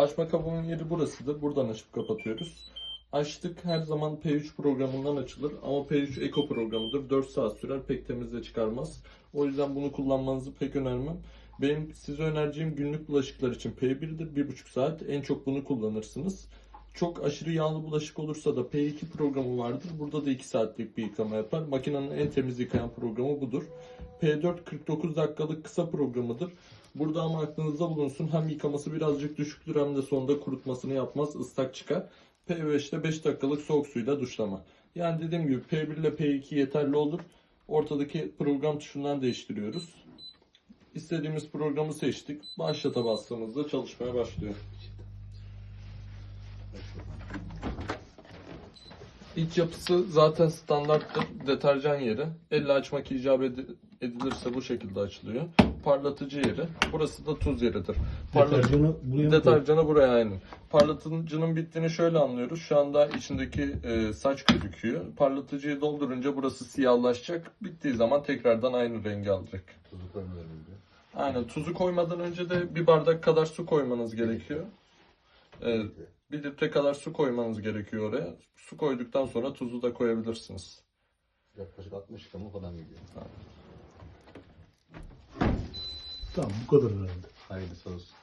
Açma kabının yeri burasıdır. Buradan açıp kapatıyoruz. Açtık her zaman P3 programından açılır ama P3 Eco programıdır. 4 saat sürer pek temizle çıkarmaz. O yüzden bunu kullanmanızı pek önermem. Benim size önereceğim günlük bulaşıklar için P1'dir 1,5 saat. En çok bunu kullanırsınız. Çok aşırı yağlı bulaşık olursa da P2 programı vardır. Burada da 2 saatlik bir yıkama yapar. Makinenin en temiz yıkayan programı budur. P4 49 dakikalık kısa programıdır. Burada ama aklınızda bulunsun hem yıkaması birazcık düşüktür hem de sonunda kurutmasını yapmaz ıslak çıkar. P5'te 5 dakikalık soğuk suyla duşlama. Yani dediğim gibi P1 ile P2 yeterli olur. Ortadaki program tuşundan değiştiriyoruz. İstediğimiz programı seçtik. Başlata bastığımızda çalışmaya başlıyor. İç yapısı zaten standarttır. Deterjan yeri. Elle açmak icap edi- edilirse bu şekilde açılıyor. Parlatıcı yeri. Burası da tuz yeridir. Deterjanı buraya mı Deterjanı buraya aynı. Parlatıcının bittiğini şöyle anlıyoruz. Şu anda içindeki e, saç gözüküyor. Parlatıcıyı doldurunca burası siyahlaşacak. Bittiği zaman tekrardan aynı rengi alacak. Tuzu koymadan önce. Aynen. Tuzu koymadan önce de bir bardak kadar su koymanız gerekiyor. E, bir litre kadar su koymanız gerekiyor oraya. Su koyduktan sonra tuzu da koyabilirsiniz. Yaklaşık 60 gram falan gidiyor. Tamam bu kadar herhalde. Hayırlısı olsun.